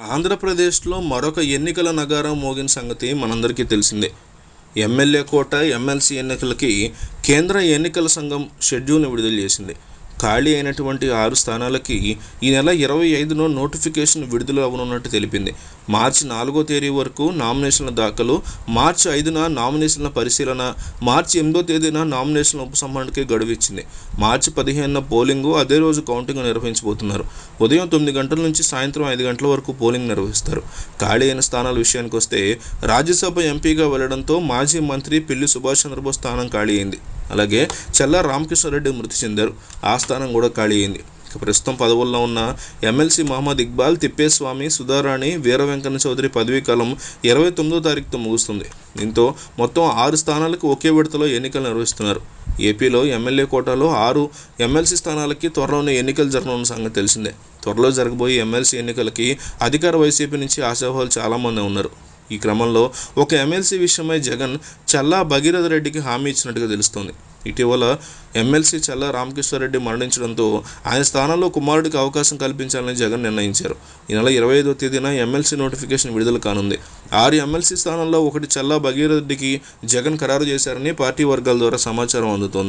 ఆంధ్రప్రదేశ్లో మరొక ఎన్నికల నగారం మోగిన సంగతి మనందరికీ తెలిసిందే. ఎమ్మెల్యే కోట ఎమ్మెల్సీ ఎన్నికలకి కేంద్ర ఎన్నికల సంఘం షెడ్యూల్ని విడుదల చేసింది. ఖాళీ అయినటువంటి ఆరు స్థానాలకి ఈ నెల ఇరవై ఐదున నోటిఫికేషన్ విడుదల అవనున్నట్టు తెలిపింది. మార్చి నాలుగో తేదీ వరకు నామినేషన్ల దాఖలు మార్చి ఐదున నామినేషన్ల పరిశీలన మార్చి ఎనిమిదో తేదీన నామినేషన్ల ఉపసంహరణకి గడువు ఇచ్చింది. మార్చి పదిహేనున పోలింగు అదే రోజు కౌంటింగ్ నిర్వహించబోతున్నారు. ఉదయం తొమ్మిది గంటల నుంచి సాయంత్రం ఐదు గంటల వరకు పోలింగ్ నిర్వహిస్తారు. ఖాళీ అయిన స్థానాల విషయానికి వస్తే రాజ్యసభ ఎంపీగా వెళ్ళడంతో మాజీ మంత్రి పిల్లి సుభాష్ చంద్రబోస్ స్థానం ఖాళీ అయింది. అలాగే చల్లా రామకృష్ణారెడ్డి మృతి చెందారు. ఆ స్థానం కూడా ఖాళీ అయింది. ప్రస్తుతం పదవుల్లో ఉన్న ఎమ్మెల్సీ మహమ్మద్ ఇక్బాల్ తిప్పేస్వామి సుధారాణి వీర వెంకన్న చౌదరి పదవీ కాలం ఇరవై తొమ్మిదో తారీఖుతో ముగుస్తుంది. దీంతో మొత్తం ఆరు స్థానాలకు ఒకే విడతలో ఎన్నికలు నిర్వహిస్తున్నారు. ఏపీలో ఎమ్మెల్యే కోటాలో ఆరు ఎమ్మెల్సీ స్థానాలకి త్వరలోనే ఎన్నికలు జరగనున్న సంగతి తెలిసిందే. త్వరలో జరగబోయే ఎమ్మెల్సీ ఎన్నికలకి అధికార వైసీపీ నుంచి ఆశావాహులు చాలామంది ఉన్నారు. ఈ క్రమంలో ఒక ఎమ్మెల్సీ విషయమై జగన్ చల్లా భగీరథ రెడ్డికి హామీ ఇచ్చినట్టుగా తెలుస్తోంది. ఇటీవల ఎమ్మెల్సీ చల్లా రామకృష్ణారెడ్డి మరణించడంతో ఆయన స్థానంలో కుమారుడికి అవకాశం కల్పించాలని జగన్ నిర్ణయించారు. ఈ నెల ఇరవై ఐదో తేదీన ఎమ్మెల్సీ నోటిఫికేషన్ విడుదల కానుంది. ఆరు ఎమ్మెల్సీ స్థానంలో ఒకటి చల్లా భగీరథ రెడ్డికి జగన్ ఖరారు చేశారని పార్టీ వర్గాల ద్వారా సమాచారం అందుతోంది.